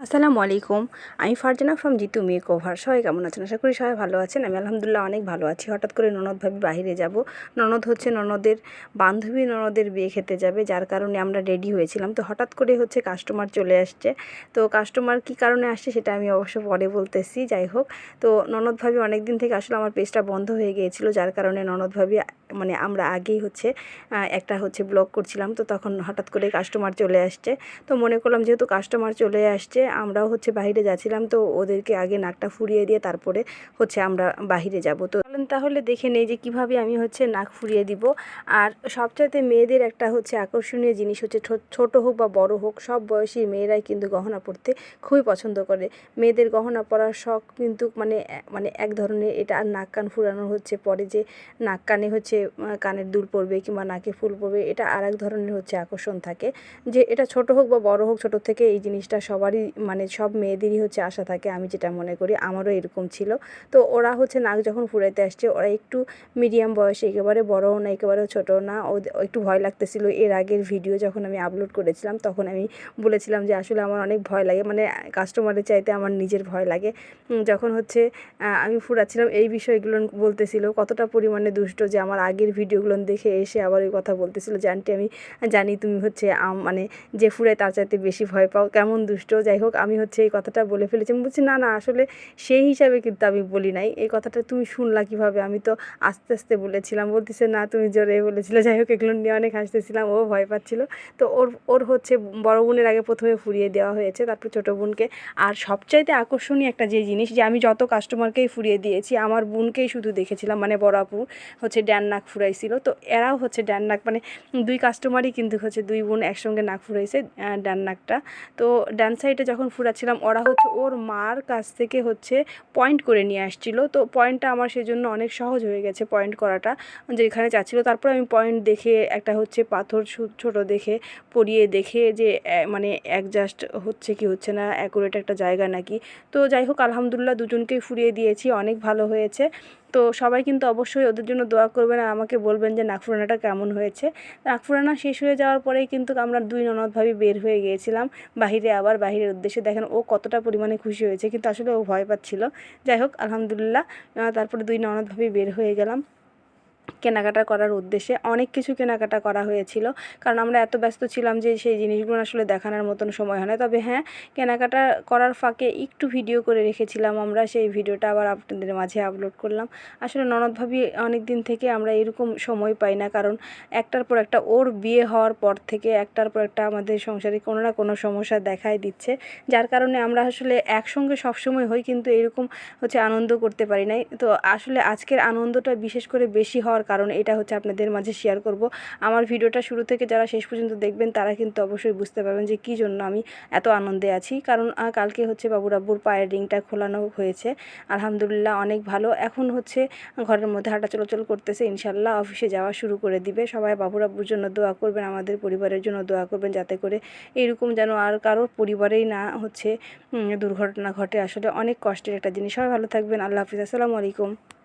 আসসালামু আলাইকুম। আমি Farzana from Jitu makeover সবাই কেমন আছেন? আশা করি সবাই ভালো আছেন। আমি আলহামদুলিল্লাহ অনেক ভালো আছি। হঠাৎ করে ননদ ভাবি বাইরে যাব। ননদ হচ্ছে ননদের বান্ধবী, ননদের বিয়ে খেতে যাবে, যার কারণে আমরা রেডি হয়েছিলাম। তো হঠাৎ করে হচ্ছে কাস্টমার চলে আসছে। তো কাস্টমার কি কারণে আসছে সেটা আমি অবশ্য পরে বলতেছি। যাই হোক, তো ননদ ভাবি অনেক দিন থেকে আসলে আমার পেজটা বন্ধ হয়ে গিয়েছিল, যার কারণে ননদ ভাবি মানে আমরা আগেই হচ্ছে একটা হচ্ছে ব্লগ করছিলাম, তো তখন হঠাৎ করে কাস্টমার চলে আসছে। তো মনে করলাম যেহেতু কাস্টমার চলে আসছে, আমরাও হচ্ছে বাইরে যাচ্ছিলাম, তো ওদেরকে আগে নাকটা ফুরিয়ে দিয়ে তারপরে হচ্ছে আমরা বাহিরে যাব। তো চলেন তাহলে দেখে নেই যে কীভাবে আমি হচ্ছে নাক ফুরিয়ে দিব। আর সবচাইতে মেয়েদের একটা হচ্ছে আকর্ষণীয় জিনিস হচ্ছে ছোট হোক বা বড় হোক, সব বয়সী মেয়েরাই কিন্তু গহনা পরতে খুবই পছন্দ করে। মেয়েদের গহনা পরার শখ কিন্তু মানে মানে এক ধরনের এটা আর নাক কান ফুরানো হচ্ছে পরে যে নাক কানে হচ্ছে কানের দুল পড়বে কিংবা নাকে ফুল পড়বে এটা আর এক ধরনের হচ্ছে আকর্ষণ থাকে। যে এটা ছোট হোক বা বড় হোক, ছোট থেকে এই জিনিসটা সবারই মানে সব মেয়েদেরই হচ্ছে আশা থাকে, আমি যেটা মনে করি, আমারও এরকম ছিল। তো ওরা হচ্ছে নাক যখন ফুরাইতে আসছে। ওরা একটু মিডিয়াম বয়সে, একেবারে বড়ও না, একেবারে ছোটও না। ওদের একটু ভয় লাগতেছিল। এর আগের ভিডিও যখন আমি আপলোড করেছিলাম, তখন আমি বলেছিলাম যে, আসলে আমার অনেক ভয় লাগে। মানে কাস্টমারের চাইতে আমার নিজের ভয় লাগে। যখন হচ্ছে আমি ফুরাচ্ছিলাম, এই বিষয়গুলো বলতেছিল, কতটা পরিমাণে দুষ্ট যে, আমার আগের ভিডিওগুলো দেখে এসে আবার ওই কথা বলতেছিল যে আমি জানি তুমি হচ্ছে মানে যে ফুরায় তার চাইতে বেশি ভয় পাও, কেমন দুষ্ট? যাই হোক, আমি হচ্ছে এই কথাটা বলে ফেলেছি। আমি বলছি, না না, আসলে সেই হিসাবে কিন্তু আমি বলি নাই। এই কথাটা তুমি শুনলা কীভাবে? আমি তো আস্তে আস্তে বলেছিলাম, বলতেছে, না, তুমি জোরে বলেছিলে। যাই হোক, এগুলো নিয়ে অনেক হাসতেছিলাম, ও ভয় পাচ্ছিল। তো ওর ওর হচ্ছে বড় বোনের আগে প্রথমে ফুরিয়ে দেওয়া হয়েছে, তারপর ছোটো বোনকে। আর সবচাইতে আকর্ষণীয় একটা যে জিনিস, যে আমি যত কাস্টমারকেই ফুরিয়ে দিয়েছি, আমার বোনকেই শুধু দেখেছিলাম মানে বড় আপু হচ্ছে ড্যান নাক ফুরাইছিল। তো এরাও হচ্ছে ড্যান নাক মানে দুই কাস্টমারই কিন্তু হচ্ছে দুই বোন একসঙ্গে নাক ফুরাইছে ডান নাকটা। তো ড্যান সাইডে যখন ফুরাচ্ছিলাম, ওরা হচ্ছে ওর মার কাছ থেকে হচ্ছে পয়েন্ট করে নিয়ে আসছিল। তো পয়েন্টটা আমার সেজন্য অনেক সহজ হয়ে গেছে পয়েন্ট করাটা। যেখানে চাচ্ছিলো তারপর আমি পয়েন্ট দেখে, একটা হচ্ছে পাথর ছোট দেখে পরিয়ে দেখে যে মানে অ্যাডজাস্ট হচ্ছে কি হচ্ছে না অ্যাকুরেট একটা জায়গা নাকি। তো যাই হোক, আলহামদুলিল্লাহ দুজনকেই ফুরিয়ে দিয়েছি, অনেক ভালো হয়েছে। তো সবাই কিন্তু অবশ্যই ওদের জন্য দোয়া করবেন আর আমাকে বলবেন যে নাগফুরানাটা কেমন হয়েছে। নাগফুরানা শেষ হয়ে যাওয়ার পরেই কিন্তু আমরা দুই ননদ ভাবি বের হয়ে গিয়েছিলাম। বাহিরে আবার বাহিরের উদ্দেশ্যে দেখেন ও কতটা পরিমাণে খুশি হয়েছে, কিন্তু আসলে ও ভয় পাচ্ছিল। যাই হোক, আলহামদুলিল্লাহ তারপরে দুই ননদ ভাবি বের হয়ে গেলাম। কেনাকাটা করার উদ্দেশ্যে অনেক কিছু কেনাকাটা করা হয়েছিল। কারণ আমরা এত ব্যস্ত ছিলাম যে সেই জিনিসগুলো আসলে দেখানোর মতন সময় হয় না। তবে হ্যাঁ কেনাকাটা করার ফাঁকে একটু ভিডিও করে রেখেছিলাম আমরা। সেই ভিডিওটা আবার আপনাদের মাঝে আপলোড করলাম। আসলে ননদ ভাবি অনেক দিন থেকে আমরা এরকম সময় পাই না। কারণ একটার পর একটা ওর বিয়ে হওয়ার পর থেকে একটার পর একটা আমাদের সংসারে কোনো না কোনো সমস্যা দেখাই দিচ্ছে। যার কারণে আমরা আসলে একসঙ্গে সবসময় হই, কিন্তু এরকম হচ্ছে আনন্দ করতে পারি নাই। তো আসলে আজকের আনন্দটা বিশেষ করে বেশি হওয়ার কারণ এটা হচ্ছে আপনাদের মাঝে শেয়ার করব। আমার ভিডিওটা শুরু থেকে যারা শেষ পর্যন্ত দেখবেন, তারা কিন্তু অবশ্যই বুঝতে পারবেন যে কী জন্য আমি এত আনন্দে আছি। কারণ কালকে হচ্ছে বাবুর আব্বুর পায়ের রিংটা খোলানো হয়েছে। আলহামদুলিল্লাহ অনেক ভালো। এখন হচ্ছে ঘরের মধ্যে হাঁটা চলাচল করতেছে। ইনশাল্লাহ অফিসে যাওয়া শুরু করে দিবে। সবাই বাবুর আব্বুর জন্য দোয়া করবেন, আমাদের পরিবারের জন্য দোয়া করবেন যাতে করে এরকম যেন আর কারোর পরিবারেই না হচ্ছে দুর্ঘটনা ঘটে। আসলে অনেক কষ্টের একটা জিনিস। সবাই ভালো থাকবেন। আল্লাহ হাফিজ। আসসালামু আলাইকুম।